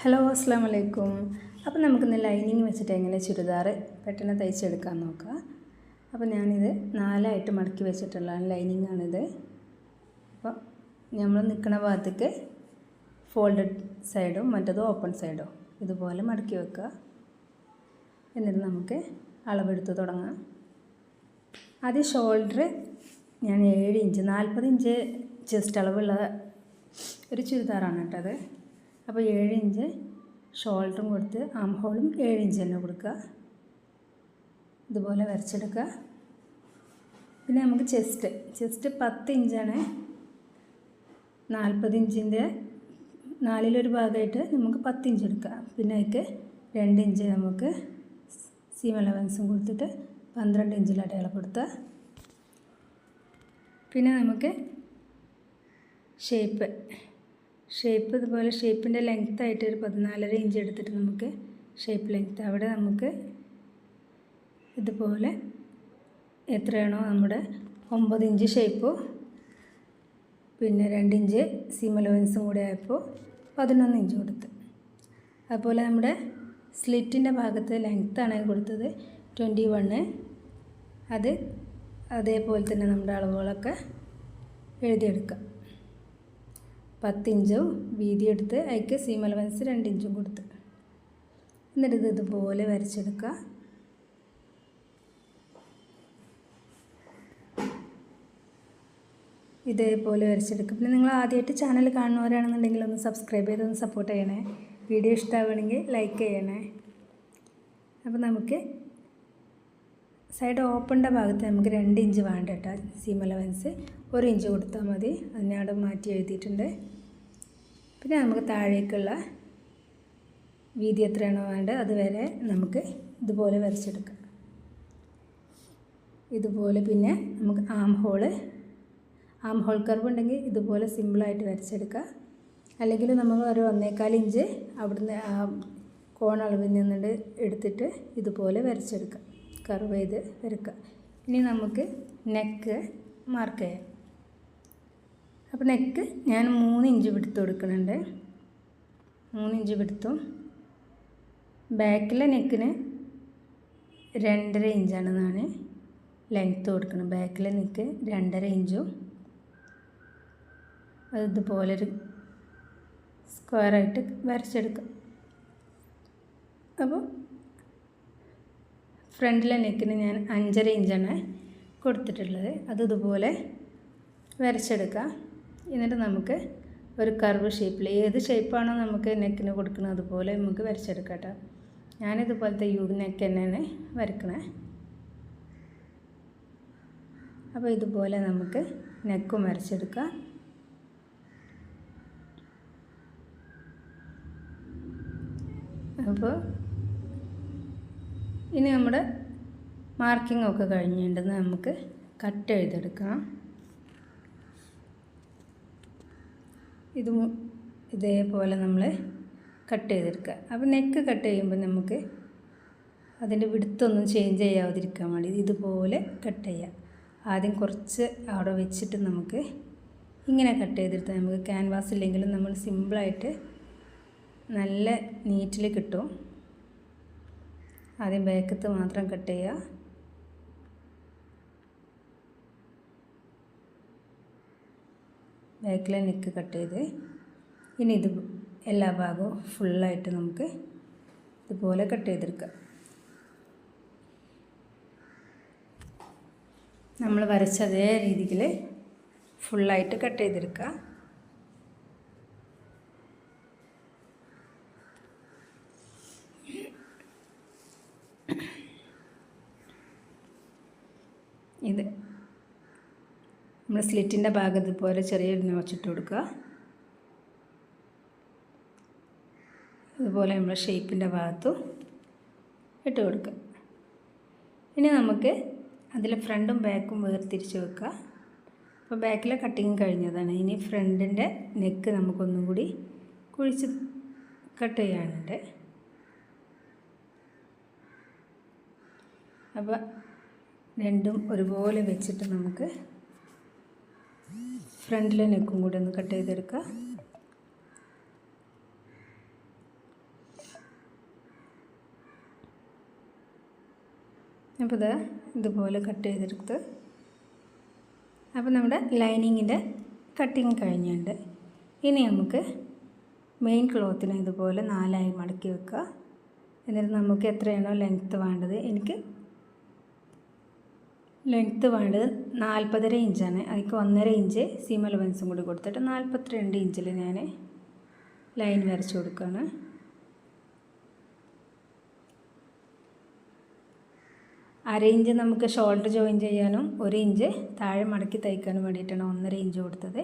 Hello അസ്സാം വലൈക്കും അപ്പോൾ നമുക്കിന്ന് ലൈനിങ് വെച്ചിട്ട് എങ്ങനെ ചുരിദാർ പെട്ടെന്ന് തയ്ച്ചെടുക്കാൻ നോക്കാം. അപ്പോൾ ഞാനിത് നാലായിട്ട് മടക്കി വെച്ചിട്ടുള്ള ലൈനിങ് ആണിത് അപ്പോൾ നമ്മൾ നിൽക്കുന്ന ഭാഗത്തേക്ക് ഫോൾഡഡ് സൈഡും മറ്റത് ഓപ്പൺ സൈഡും ഇതുപോലെ മടക്കി വെക്കുക. എന്നിട്ട് നമുക്ക് അളവെടുത്ത് തുടങ്ങാം. ആദ്യം ഷോൾഡർ ഞാൻ ഏഴ് ഇഞ്ച് നാൽപ്പത് ഇഞ്ച് ചെസ്റ്റ് അളവുള്ള ഒരു ചുരിദാറാണ് കേട്ടത്. അപ്പോൾ ഏഴ് ഇഞ്ച് ഷോൾഡറും കൊടുത്ത് ആം ഹോളും ഏഴ് ഇഞ്ച് തന്നെ കൊടുക്കുക. ഇതുപോലെ വരച്ചെടുക്കുക. പിന്നെ നമുക്ക് ചെസ്റ്റ് ചെസ്റ്റ് പത്ത് ഇഞ്ചാണ്. നാൽപ്പത് ഇഞ്ചിന്റെ നാലിലൊരു ഭാഗമായിട്ട് നമുക്ക് പത്ത് ഇഞ്ച് എടുക്കുക. പിന്നെ അതിക്ക് രണ്ട് ഇഞ്ച് നമുക്ക് സീം അലവൻസും കൊടുത്തിട്ട് പന്ത്രണ്ട് ഇഞ്ചിൽ അടയാളപ്പെടുത്തുക. പിന്നെ നമുക്ക് ഷേപ്പ് ഷേപ്പ് ഇതുപോലെ ഷേപ്പിന്റെ ലെങ്ത് ആയിട്ട് ഒരു പതിനാലര ഇഞ്ച് എടുത്തിട്ട് നമുക്ക് ഷേപ്പ് ലെങ്ത്ത് അവിടെ നമുക്ക് ഇതുപോലെ എത്രയാണോ നമ്മുടെ ഒമ്പത് ഇഞ്ച് ഷേപ്പ് പിന്നെ രണ്ട് ഇഞ്ച് സീം അലവൻസും കൂടെ ആയപ്പോൾ പതിനൊന്ന് ഇഞ്ച് കൊടുത്ത്. അതുപോലെ നമ്മുടെ സ്ലിറ്റിന്റെ ഭാഗത്ത് ലെങ്ത്താണ് കൊടുത്തത് ട്വന്റി വണ്ണ് അത് അതേപോലെ തന്നെ നമ്മുടെ അളവുകളൊക്കെ എഴുതിയെടുക്കാം. പത്തിഞ്ചും വീതി എടുത്ത് അതിക്ക് സീം അലവൻസ് രണ്ടിഞ്ചും കൊടുത്ത്. എന്നിട്ട് ഇത് ഇതുപോലെ വരച്ചെടുക്കുക. ഇതേപോലെ വരച്ചെടുക്കും പിന്നെ നിങ്ങൾ ആദ്യമായിട്ട് ചാനൽ കാണുന്നവരാണെന്നുണ്ടെങ്കിൽ ഒന്ന് സബ്സ്ക്രൈബ് ചെയ്ത് ഒന്ന് സപ്പോർട്ട് ചെയ്യണേ. വീഡിയോ ഇഷ്ടമാവുകയാണെങ്കിൽ ലൈക്ക് ചെയ്യണേ. അപ്പോൾ നമുക്ക് സൈഡ് ഓപ്പണിന്റെ ഭാഗത്ത് നമുക്ക് രണ്ട് ഇഞ്ച് വേണ്ട കേട്ടോ സീം അലവൻസ് ഒരു ഇഞ്ച് കൊടുത്താൽ മതി. അതിനവിടെ മാറ്റി എഴുതിയിട്ടുണ്ട്. പിന്നെ നമുക്ക് താഴേക്കുള്ള വീതി എത്രയാണോ വേണ്ടത് അതുവരെ നമുക്ക് ഇതുപോലെ വരച്ചെടുക്കാം. ഇതുപോലെ പിന്നെ നമുക്ക് arm hole arm hole curve ഉണ്ടെങ്കിൽ ഇതുപോലെ സിമ്പിളായിട്ട് വരച്ചെടുക്കുക അല്ലെങ്കിൽ നമ്മൾ ഒരു ഒന്നേക്കാൽ ഇഞ്ച് അവിടുന്ന് ആ കോണളവിൽ നിന്നിട്ട് എടുത്തിട്ട് ഇതുപോലെ വരച്ചെടുക്കാം. കർവ് ചെയ്ത് വരക്കുക ഇനി നമുക്ക് നെക്ക് മാർക്ക് ചെയ്യാം. അപ്പോൾ നെക്ക് ഞാൻ മൂന്ന് ഇഞ്ച് പിടുത്തം കൊടുക്കുന്നുണ്ട് മൂന്ന് ഇഞ്ച് പിടുത്തം. ബാക്കിലെ നെക്കിന് രണ്ടര ഇഞ്ചാണ് ഞാൻ ലെങ്ത്ത് കൊടുക്കുന്നത്. ബാക്കിലെ നെക്ക് രണ്ടര ഇഞ്ചും അത് ഇതുപോലൊരു സ്ക്വയറായിട്ട് വരച്ചെടുക്കാം. അപ്പോൾ ഫ്രണ്ടിലെ നെക്കിന് ഞാൻ അഞ്ചര ഇഞ്ചാണ് കൊടുത്തിട്ടുള്ളത്. അത് ഇതുപോലെ വരച്ചെടുക്കാം. എന്നിട്ട് നമുക്ക് ഒരു കർവ് ഷേപ്പിൽ ഏത് ഷേപ്പാണോ നമുക്ക് നെക്കിന് കൊടുക്കുന്നത് അതുപോലെ നമുക്ക് വരച്ചെടുക്കാം ഞാനിതുപോലത്തെ യു നെക്ക് തന്നെയാണ് വരക്കണേ. അപ്പോൾ ഇതുപോലെ നമുക്ക് നെക്കും വരച്ചെടുക്കാം. അപ്പോൾ ഇനി നമ്മുടെ മാർക്കിംഗ് ഒക്കെ കഴിഞ്ഞിട്ടുണ്ടെന്ന് നമുക്ക് കട്ട് എഴുതെടുക്കാം. ഇത് ഇതേപോലെ നമ്മൾ കട്ട് ചെയ്തെടുക്കുക. അപ്പോൾ നെക്ക് കട്ട് ചെയ്യുമ്പോൾ നമുക്ക് അതിന്റെ വിടുത്തൊന്നും ചേഞ്ച് ചെയ്യാതിരിക്കാൻ വേണ്ടി ഇതുപോലെ കട്ട് ചെയ്യുക. ആദ്യം കുറച്ച് അവിടെ വെച്ചിട്ട് നമുക്ക് ഇങ്ങനെ കട്ട് ചെയ്തെടുത്താൽ നമുക്ക് ക്യാൻവാസ് ഇല്ലെങ്കിലും നമ്മൾ സിമ്പിളായിട്ട് നല്ല നീറ്റിൽ കിട്ടും. ആദ്യം ബാക്കത്ത് മാത്രം കട്ട് ചെയ്യുക. ബാക്കിലെ നെക്ക് കട്ട് ചെയ്ത്. ഇനി ഇത് എല്ലാ ഭാഗവും ഫുള്ളായിട്ട് നമുക്ക് ഇതുപോലെ കട്ട് ചെയ്തെടുക്കാം. നമ്മൾ വരച്ച അതേ രീതിയിൽ ഫുള്ളായിട്ട് കട്ട് ചെയ്തെടുക്കുക ഇത് നമ്മൾ സ്ലിറ്റിന്റെ ഭാഗത്ത് പോലെ ചെറിയൊരു നോച്ചിട്ട് കൊടുക്കുക. അതുപോലെ നമ്മൾ ഷേപ്പിന്റെ ഭാഗത്തും ഇട്ട് കൊടുക്കുക. ഇനി നമുക്ക് അതിൽ ഫ്രണ്ടും ബാക്കും വേർതിരിച്ച് വെക്കുക. അപ്പോൾ ബാക്കിലെ കട്ടിങ് കഴിഞ്ഞതാണ്. ഇനി ഫ്രണ്ടിന്റെ നെക്ക് നമുക്കൊന്നും കൂടി കുഴിച്ച് കട്ട് ചെയ്യാനുണ്ട്. അപ്പോൾ രണ്ടും ഒരുപോലെ വെച്ചിട്ട് നമുക്ക് ഫ്രണ്ടിലെ നെക്കും കൂടി ഒന്ന് കട്ട് ചെയ്തെടുക്കുക. അപ്പോൾ ഇത് ഇതുപോലെ കട്ട് ചെയ്തെടുത്ത്. അപ്പോൾ നമ്മുടെ ലൈനിങ്ങിന്റെ കട്ടിങ് കഴിഞ്ഞുണ്ട്. ഇനി നമുക്ക് മെയിൻ ക്ലോത്തിനെ ഇതുപോലെ നാലായി മടക്കി വെക്കുക. എന്നിട്ട് നമുക്ക് എത്രയാണോ ലെങ്ത്ത് വേണ്ടത് എനിക്ക് ലെങ്ത്ത് വേണ്ടത് നാൽപ്പതര ഇഞ്ചാണ്. അതിക്ക് ഒന്നര ഇഞ്ച് സീം അലവൻസും കൂടി കൊടുത്തിട്ട് നാൽപ്പത്തിരണ്ട് ഇഞ്ചിൽ ഞാൻ ലൈൻ വരച്ച് കൊടുക്കുകയാണ് അര ഇഞ്ച് നമുക്ക് ഷോൾഡർ ജോയിൻ ചെയ്യാനും ഒരു ഇഞ്ച് താഴെ മടക്കി തയ്ക്കാനും വേണ്ടിയിട്ടാണ് ഒന്നര ഇഞ്ച് കൊടുത്തത്.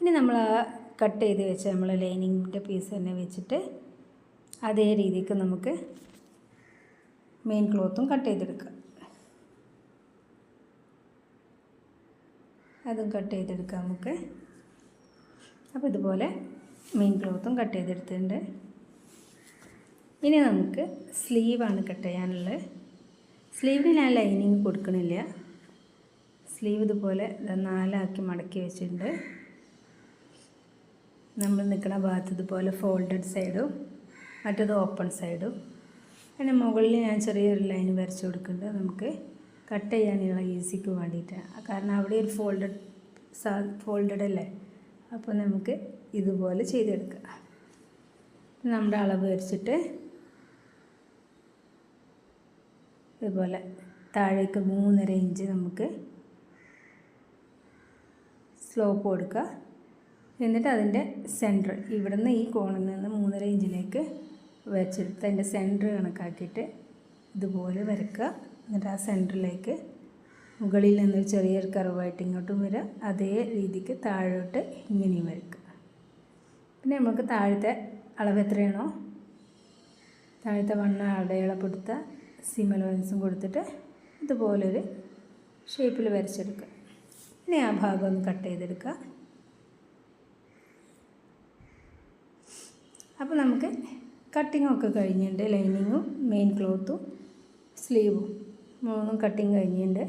ഇനി നമ്മൾ ആ കട്ട് ചെയ്ത് വെച്ച് നമ്മൾ ലൈനിങ്ങിന്റെ പീസ് തന്നെ വെച്ചിട്ട് അതേ രീതിക്ക് നമുക്ക് മെയിൻ ക്ലോത്തും കട്ട് ചെയ്തെടുക്കാം. അതും കട്ട് ചെയ്തെടുക്കാം നമുക്ക്. അപ്പോൾ ഇതുപോലെ മെയിൻ ക്ലോത്തും കട്ട് ചെയ്തെടുത്തിട്ടുണ്ട്. ഇനി നമുക്ക് സ്ലീവാണ് കട്ട് ചെയ്യാനുള്ളത്. സ്ലീവിന് ഞാൻ ലൈനിങ് കൊടുക്കണില്ല. സ്ലീവ് ഇതുപോലെ നാലാക്കി മടക്കി വെച്ചിട്ടുണ്ട്. നമ്മൾ നിൽക്കുന്ന ഭാഗത്ത് ഇതുപോലെ ഫോൾഡഡ് സൈഡും മറ്റത് ഓപ്പൺ സൈഡും അതിന്റെ മുകളിൽ ഞാൻ ചെറിയൊരു ലൈൻ വരച്ച് കൊടുക്കുന്നുണ്ട്. നമുക്ക് കട്ട് ചെയ്യാനുള്ള ഈസിക്ക് വേണ്ടിയിട്ട്. കാരണം അവിടെ ഒരു ഫോൾഡഡ് സാ ഫോൾഡഡ് അല്ലേ? അപ്പോൾ നമുക്ക് ഇതുപോലെ ചെയ്തെടുക്കാം. നമ്മുടെ അളവ് വരച്ചിട്ട് ഇതുപോലെ താഴേക്ക് മൂന്നര ഇഞ്ച് നമുക്ക് സ്ലോപ്പ് കൊടുക്കുക. എന്നിട്ട് അതിന്റെ സെന്റർ ഇവിടുന്ന് ഈ കോണിൽ നിന്ന് മൂന്നര ഇഞ്ചിലേക്ക് വെച്ചെടുത്ത് അതിന്റെ സെന്റർ കണക്കാക്കിയിട്ട് ഇതുപോലെ വരക്കുക. എന്നിട്ട് ആ സെന്ററിലേക്ക് മുകളിൽ നിന്ന് ചെറിയൊരു കറുവായിട്ട് ഇങ്ങോട്ടും വരിക. അതേ രീതിക്ക് താഴോട്ട് ഇങ്ങനെയും വരക്കുക പിന്നെ നമുക്ക് താഴത്തെ അളവ് എത്രയാണോ? താഴത്തെ വണ്ണ അടയാളപ്പെടുത്തുക സിമലോൻസും കൊടുത്തിട്ട് ഇതുപോലൊരു ഷേപ്പിൽ വരച്ചെടുക്കുക. പിന്നെ ആ ഭാഗം ഒന്ന് കട്ട് ചെയ്തെടുക്കുക. അപ്പോൾ നമുക്ക് കട്ടിങ്ങൊക്കെ കഴിഞ്ഞിട്ടുണ്ട്. ലൈനിങ്ങും മെയിൻ ക്ലോത്തും സ്ലീവും മൂന്നും കട്ടിങ് കഴിഞ്ഞിട്ടുണ്ട്.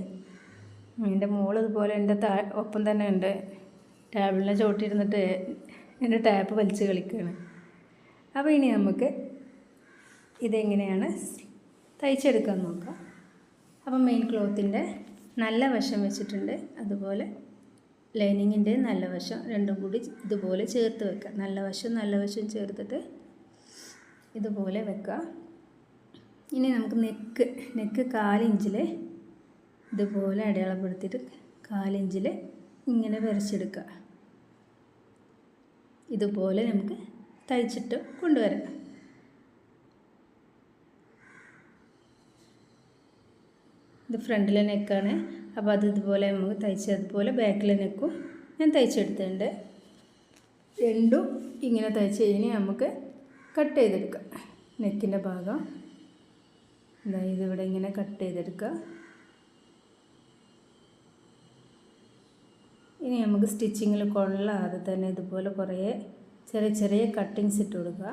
എന്റെ മോൾ ഇതുപോലെ എന്റെ താ ഒപ്പം തന്നെ ഉണ്ട്. ടേബിളിനെ ചോട്ടിരുന്നിട്ട് എന്റെ ടാപ്പ് വലിച്ച് കളിക്കുകയാണ് അപ്പോൾ ഇനി നമുക്ക് ഇതെങ്ങനെയാണ് തയ്ച്ചെടുക്കാൻ നോക്കാം. അപ്പം മെയിൻ ക്ലോത്തിന്റെ നല്ല വശം വെച്ചിട്ടുണ്ട്. അതുപോലെ ലൈനിങ്ങിന്റെ നല്ല വശം രണ്ടും കൂടി ഇതുപോലെ ചേർത്ത് വെക്കുക. നല്ല വശം നല്ല വശം ചേർത്തിട്ട് ഇതുപോലെ വെക്കുക. ഇനി നമുക്ക് നെക്ക് നെക്ക് കാലിഞ്ചിൽ ഇതുപോലെ അടയാളപ്പെടുത്തിയിട്ട് കാലിഞ്ചിൽ ഇങ്ങനെ വരച്ചെടുക്കുക. ഇതുപോലെ നമുക്ക് തയ്ച്ചിട്ട് കൊണ്ടുവരാം. ഇത് ഫ്രണ്ടിലെ നെക്കാണ്. അപ്പോൾ അത് ഇതുപോലെ നമുക്ക് തയ്ച്ച് അതുപോലെ ബാക്കിലെ നെക്കും ഞാൻ തയ്ച്ചെടുത്തിട്ടുണ്ട്. രണ്ടും ഇങ്ങനെ തയ്ച്ച് കഴിഞ്ഞ് നമുക്ക് കട്ട് ചെയ്തെടുക്കാം. നെക്കിന്റെ ഭാഗം. അതായത് ഇതിവിടെ ഇങ്ങനെ കട്ട് ചെയ്തെടുക്കുക. ഇനി നമുക്ക് സ്റ്റിച്ചിങ്ങിൽ കൊള്ളാതെ തന്നെ ഇതുപോലെ കുറേ ചെറിയ ചെറിയ കട്ടിങ്സ് ഇട്ട് കൊടുക്കുക.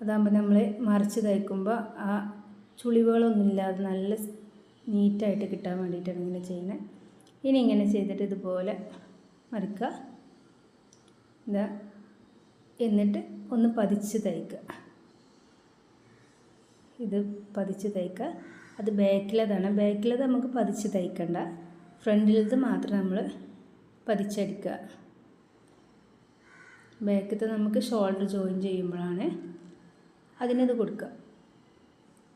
അതാകുമ്പോൾ നമ്മൾ മറിച്ച് തയ്ക്കുമ്പോൾ ആ ചുളിവുകളൊന്നും ഇല്ലാതെ നല്ല നീറ്റായിട്ട് കിട്ടാൻ വേണ്ടിയിട്ടാണ് ഇങ്ങനെ ചെയ്യുന്നത്. ഇനി ഇങ്ങനെ ചെയ്തിട്ട് ഇതുപോലെ മറിക്കുക. ഇതാ എന്നിട്ട് ഒന്ന് പതിച്ച് തയ്ക്കുക. ഇത് പതിച്ച് തയ്ക്കുക അത് ബാക്കിലതാണ്. ബാക്കിലത് നമുക്ക് പതിച്ച് തയ്ക്കണ്ട. ഫ്രണ്ടിലത് മാത്രം നമ്മൾ പതിച്ചടിക്കുക. ബാക്കത്തെ നമുക്ക് ഷോൾഡർ ജോയിൻ ചെയ്യുമ്പോഴാണ് അതിനത് കൊടുക്കുക.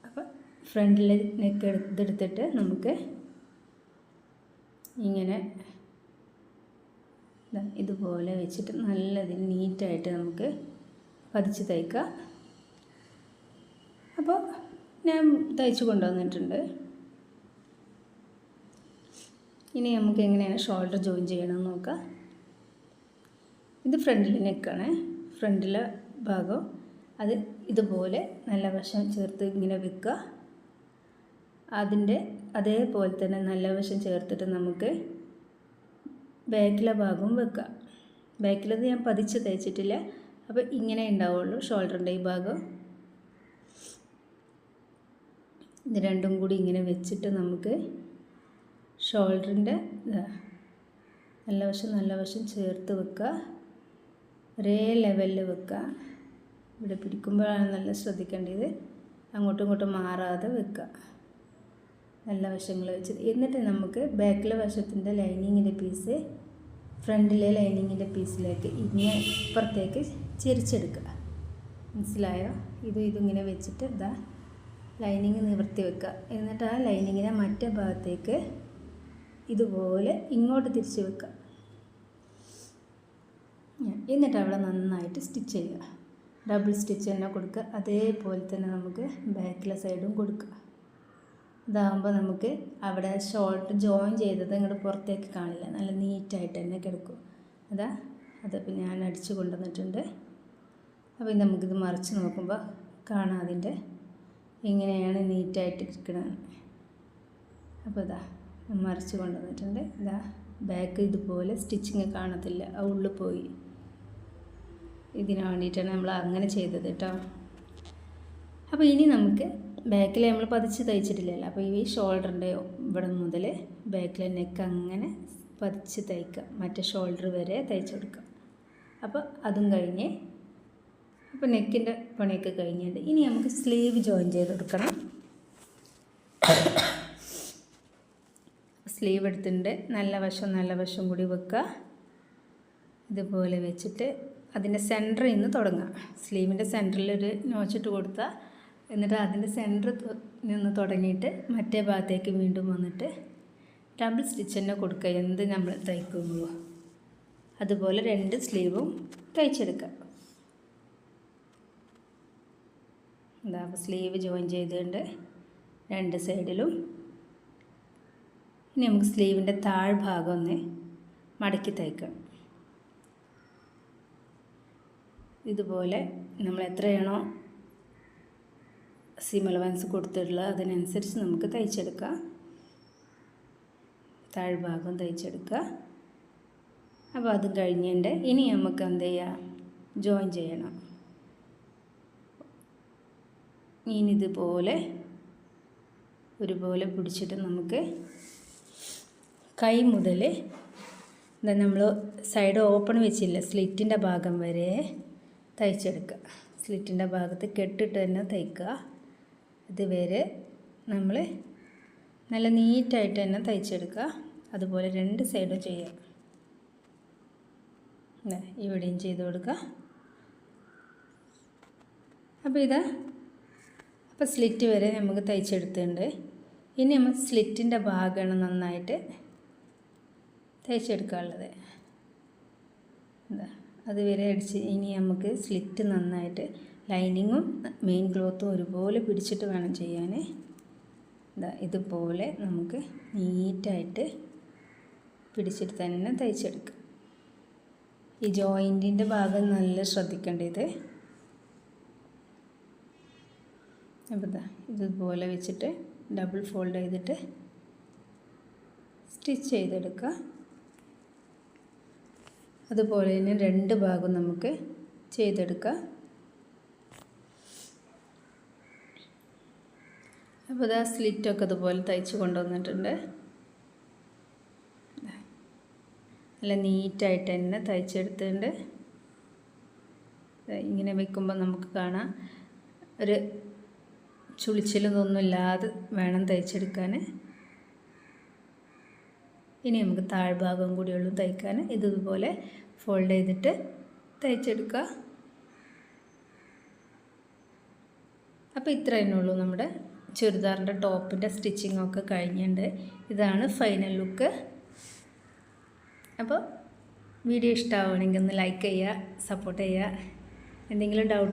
അപ്പം ഫ്രണ്ടിലെ നെക്ക് ഇതെടുത്തിട്ട് നമുക്ക് ഇങ്ങനെ ഇതുപോലെ വെച്ചിട്ട് നല്ലതിൽ നീറ്റായിട്ട് നമുക്ക് പതിച്ച് തയ്ക്കാം. അപ്പോൾ ഞാൻ തയ്ച്ച് കൊണ്ടുവന്നിട്ടുണ്ട്. ഇനി നമുക്ക് എങ്ങനെയാണ് ഷോൾഡർ ജോയിൻ ചെയ്യണമെന്ന് നോക്കാം. ഇത് ഫ്രണ്ടിൽ നെക്കാണ്. ഫ്രണ്ടിലെ ഭാഗം അത് ഇതുപോലെ നല്ല വശം ചേർത്ത് ഇങ്ങനെ വെക്കുക. അതിന്റെ അതേപോലെ തന്നെ നല്ല വശം ചേർത്തിട്ട് നമുക്ക് ബാക്കിലെ ഭാഗവും വെക്കുക ബാക്കിലത് ഞാൻ പതിച്ച് തയ്ച്ചിട്ടില്ല. അപ്പോൾ ഇങ്ങനെ ഉണ്ടാവുള്ളൂ ഷോൾഡറിന്റെ ഈ ഭാഗം. ഇത് രണ്ടും കൂടി ഇങ്ങനെ വെച്ചിട്ട് നമുക്ക് ഷോൾഡറിന്റെ നല്ല വശം നല്ല വശം ചേർത്ത് വെക്കുക. ഒരേ ലെവലിൽ വെക്കുക. ഇവിടെ പിടിക്കുമ്പോഴാണ് നല്ല ശ്രദ്ധിക്കേണ്ടത്. അങ്ങോട്ടും ഇങ്ങോട്ടും മാറാതെ വെക്കുക. നല്ല വശങ്ങൾ വെച്ച്. എന്നിട്ട് നമുക്ക് ബാക്കിലെ വശത്തിന്റെ ലൈനിങ്ങിന്റെ പീസ് ഫ്രണ്ടിലെ ലൈനിങ്ങിന്റെ പീസിലേക്ക് ഇങ്ങനെ ഇപ്പുറത്തേക്ക് ചെരിച്ചെടുക്കുക. മനസ്സിലായോ? ഇത് ഇതിങ്ങനെ വെച്ചിട്ട് ഇതാ ലൈനിങ് നിവർത്തി വെക്കുക. എന്നിട്ട് ആ ലൈനിങ്ങിനെ മറ്റേ ഭാഗത്തേക്ക് ഇതുപോലെ ഇങ്ങോട്ട് തിരിച്ച് വെക്കുക. എന്നിട്ട് അവിടെ നന്നായിട്ട് സ്റ്റിച്ച് ചെയ്യുക. ഡബിൾ സ്റ്റിച്ച് തന്നെ കൊടുക്കുക. അതേപോലെ തന്നെ നമുക്ക് ബാക്കിലെ സൈഡും കൊടുക്കുക. ഇതാകുമ്പോൾ നമുക്ക് അവിടെ ഷോർട്ട് ജോയിൻ ചെയ്തത് ഇങ്ങോട്ട് പുറത്തേക്ക് കാണില്ല. നല്ല നീറ്റായിട്ട് തന്നെ കിടക്കും. അതാ അതപ്പോൾ ഞാൻ അടിച്ചു കൊണ്ടുവന്നിട്ടുണ്ട്. അപ്പോൾ നമുക്കിത് മറിച്ച് നോക്കുമ്പോൾ കാണാം അതിന്റെ ഇങ്ങനെയാണ് നീറ്റായിട്ട് ഇരിക്കുന്നത് അപ്പോൾ ഇതാ മറിച്ച് കൊണ്ടുവന്നിട്ടുണ്ട്. ഇതാ ബാക്ക് ഇതുപോലെ സ്റ്റിച്ചിങ് കാണത്തില്ല. ആ ഉള്ളിൽ പോയി. ഇതിന് വേണ്ടിയിട്ടാണ് നമ്മൾ അങ്ങനെ ചെയ്തത് കേട്ടോ. അപ്പോൾ ഇനി നമുക്ക് ബാക്കിൽ നമ്മൾ പതിച്ച് തയ്ച്ചിട്ടില്ലല്ലോ. അപ്പോൾ ഈ ഷോൾഡറിന്റെ ഇവിടെ മുതൽ ബാക്കിലെ നെക്ക് അങ്ങനെ പതിച്ച് തയ്ക്കുക മറ്റേ ഷോൾഡർ വരെ തയ്ച്ചു കൊടുക്കുക അപ്പോൾ അതും കഴിഞ്ഞ് അപ്പോൾ നെക്കിന്റെ പണിയൊക്കെ കഴിഞ്ഞിട്ട് ഇനി നമുക്ക് സ്ലീവ് ജോയിൻ ചെയ്ത് കൊടുക്കണം സ്ലീവ് എടുത്തിട്ടുണ്ട്. നല്ല വശം നല്ല വശം കൂടി വെക്കുക. ഇതുപോലെ വെച്ചിട്ട് അതിന്റെ സെന്ററിൽ നിന്ന് തുടങ്ങുക സ്ലീവിന്റെ സെന്ററിൽ ഒരു നോച്ചിട്ട് കൊടുത്താൽ എന്നിട്ട് അതിന്റെ സെന്ററിൽ നിന്ന് തുടങ്ങിയിട്ട് മറ്റേ ഭാഗത്തേക്ക് വീണ്ടും വന്നിട്ട് ഡബിൾ സ്റ്റിച്ച് തന്നെ കൊടുക്കുക. എന്ത് നമ്മൾ തയ്ക്കുമ്പോൾ അതുപോലെ രണ്ട് സ്ലീവും തയ്ച്ചെടുക്കുക. എന്താ സ്ലീവ് ജോയിൻ ചെയ്തുകൊണ്ട് രണ്ട് സൈഡിലും ഇനി നമുക്ക് സ്ലീവിന്റെ താഴ്ഭാഗം ഒന്ന് മടക്കി തയ്ക്കാം ഇതുപോലെ നമ്മൾ എത്രയാണോ സിമൽ വൻസ് കൊടുത്തിട്ടുള്ളത് അതിനനുസരിച്ച് നമുക്ക് തയ്ച്ചെടുക്കാം. താഴ്ഭാഗം തയ്ച്ചെടുക്കുക. അപ്പോൾ അതും കഴിഞ്ഞിട്ട് ഇനി നമുക്ക് എന്ത് ചെയ്യാം? ജോയിൻ ചെയ്യണം. ഇനി ഇതുപോലെ ഒരുപോലെ പിടിച്ചിട്ട് നമുക്ക് കൈ മുതൽ എന്താ നമ്മൾ സൈഡ് ഓപ്പൺ വെച്ചില്ല സ്ലിറ്റിന്റെ ഭാഗം വരെ തയ്ച്ചെടുക്കുക. സ്ലിറ്റിന്റെ ഭാഗത്ത് കെട്ടിട്ട് തന്നെ തയ്ക്കുക. ഇതുവരെ നമ്മൾ നല്ല നീറ്റായിട്ട് തന്നെ തയ്ച്ചെടുക്കുക. അതുപോലെ രണ്ട് സൈഡും ചെയ്യുക ഇവിടെയും ചെയ്ത് കൊടുക്കുക. അപ്പോൾ ഇതാ അപ്പോൾ സ്ലിറ്റ് വരെ നമുക്ക് തയ്ച്ചെടുത്തിട്ടുണ്ട്. ഇനി നമ്മൾ സ്ലിറ്റിന്റെ ഭാഗമാണ് നന്നായിട്ട് തയ്ച്ചെടുക്കാനുള്ളത്. അതുവരെ അടിച്ച് ഇനി നമുക്ക് സ്ലിറ്റ് നന്നായിട്ട് ലൈനിങ്ങും മെയിൻ ക്ലോത്തും ഒരുപോലെ പിടിച്ചിട്ട് വേണം ചെയ്യാൻ ഇതാ ഇതുപോലെ നമുക്ക് നീറ്റായിട്ട് പിടിച്ചിട്ട് തന്നെ തയ്ച്ചെടുക്കാം. ഈ ജോയിന്റിന്റെ ഭാഗം നല്ല ശ്രദ്ധിക്കേണ്ടത് അപ്പോൾ ഇതുപോലെ വെച്ചിട്ട് ഡബിൾ ഫോൾഡ് ചെയ്തിട്ട് സ്റ്റിച്ച് ചെയ്തെടുക്കുക. അതുപോലെ തന്നെ രണ്ട് ഭാഗം നമുക്ക് ചെയ്തെടുക്കാം അപ്പോൾ ഇതാ സ്ലിറ്റൊക്കെ അതുപോലെ തയ്ച്ച് കൊണ്ടുവന്നിട്ടുണ്ട്. നല്ല നീറ്റായിട്ട് തന്നെ തയ്ച്ചെടുത്തിട്ടുണ്ട്. ഇങ്ങനെ വെക്കുമ്പോൾ നമുക്ക് കാണാം. ഒരു ചുളിച്ചിലൊന്നും ഇല്ലാതെ വേണം തയ്ച്ചെടുക്കാൻ ഇനി നമുക്ക് താഴ്ഭാഗം കൂടിയുള്ളൂ തയ്ക്കാൻ ഇതുപോലെ ഫോൾഡ് ചെയ്തിട്ട് തയ്ച്ചെടുക്കുക. അപ്പോൾ ഇത്ര ഉള്ളൂ നമ്മുടെ ചുരിദാറിന്റെ ടോപ്പിന്റെ സ്റ്റിച്ചിങ് ഒക്കെ കഴിഞ്ഞിട്ടുണ്ട്. ഇതാണ് ഫൈനൽ ലുക്ക് അപ്പോൾ വീഡിയോ ഇഷ്ടമാവുകയാണെങ്കിൽ ഒന്ന് ലൈക്ക് ചെയ്യുക സപ്പോർട്ട് ചെയ്യുക. എന്തെങ്കിലും ഡൗട്ട്